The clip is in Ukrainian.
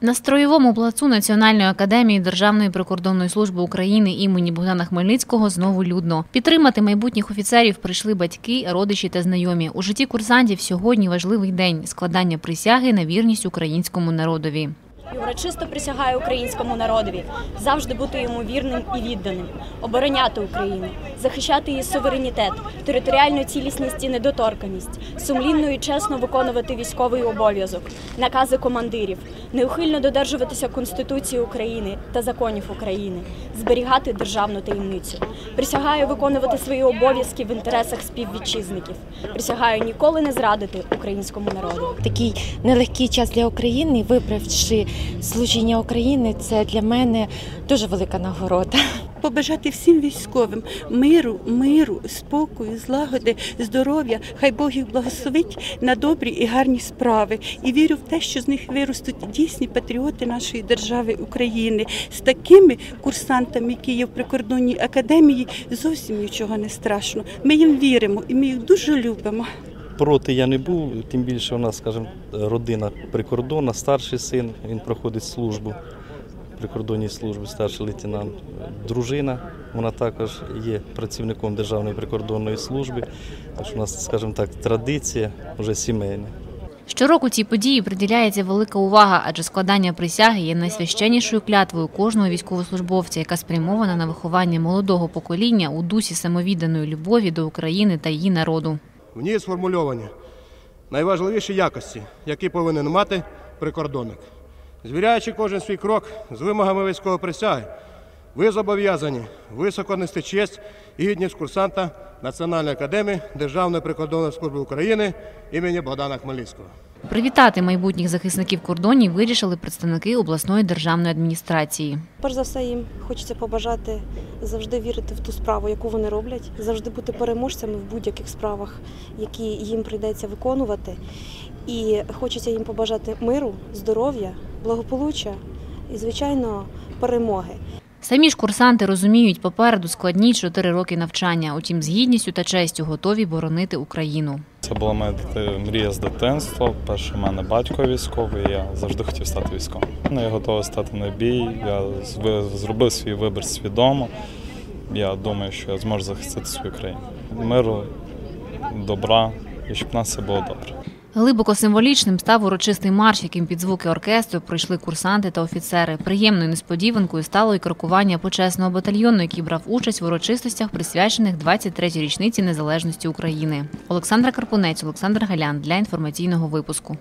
На строєвому плацу Національної академії Державної прикордонної служби України імені Богдана Хмельницького знову людно. Підтримати майбутніх офіцерів прийшли батьки, родичі та знайомі. У житті курсантів сьогодні важливий день складання присяги на вірність українському народові. І урочисто присягаю українському народові завжди бути йому вірним і відданим, обороняти Україну, захищати її суверенітет, територіальну цілісність і недоторканість, сумлінно і чесно виконувати військовий обов'язок, накази командирів, неухильно додержуватися Конституції України та законів України, зберігати державну таємницю. Присягаю виконувати свої обов'язки в інтересах співвітчизників. Присягаю ніколи не зрадити українському народу. такий нелегкий час для України, вибравши служіння України, це для мене дуже велика нагорода. побажати всім військовим миру, миру, спокою, злагоди, здоров'я. Хай Бог їх благословить на добрі і гарні справи. І вірю в те, що з них виростуть дійсні патріоти нашої держави України. З такими курсантами, які є в прикордонній академії, зовсім нічого не страшно. Ми їм віримо і ми їх дуже любимо. Проти я не був, тим більше у нас, скажімо, родина прикордонна, старший син, він проходить службу прикордонній службі, старший лейтенант. Дружина, вона також є працівником Державної прикордонної служби. Що у нас, скажімо так, традиція вже сімейна. Щороку цій події приділяється велика увага, адже складання присяги є найсвященнішою клятвою кожного військовослужбовця, яка спрямована на виховання молодого покоління у дусі самовідданої любові до України та її народу. В ній сформульовані найважливіші якості, які повинен мати прикордонник. Звіряючи кожен свій крок з вимогами військової присяги, ви зобов'язані високо нести честь і гідність курсанта Національної академії Державної прикордонної служби України імені Богдана Хмельницького. Привітати майбутніх захисників кордонів вирішили представники обласної державної адміністрації. Перш за все, їм хочеться побажати завжди вірити в ту справу, яку вони роблять, завжди бути переможцями в будь-яких справах, які їм прийдеться виконувати. І хочеться їм побажати миру, здоров'я, благополуччя і, звичайно, перемоги. Самі ж курсанти розуміють попереду складні чотири роки навчання, утім з гідністю та честю готові боронити Україну. Це була моя мрія з дитинства. Перше, в мене батько військовий, я завжди хотів стати військовим. Ну, я готовий стати на бій. Я зробив свій вибір свідомо. Я думаю, що я зможу захистити свою країну. Миру, добра і щоб нас все було добре. Глибоко символічним став урочистий марш, яким під звуки оркестру пройшли курсанти та офіцери. Приємною несподіванкою стало і крокування почесного батальйону, який брав участь в урочистостях, присвячених 23-й річниці незалежності України. Олександра Карпунець, Олександр Галян для інформаційного випуску.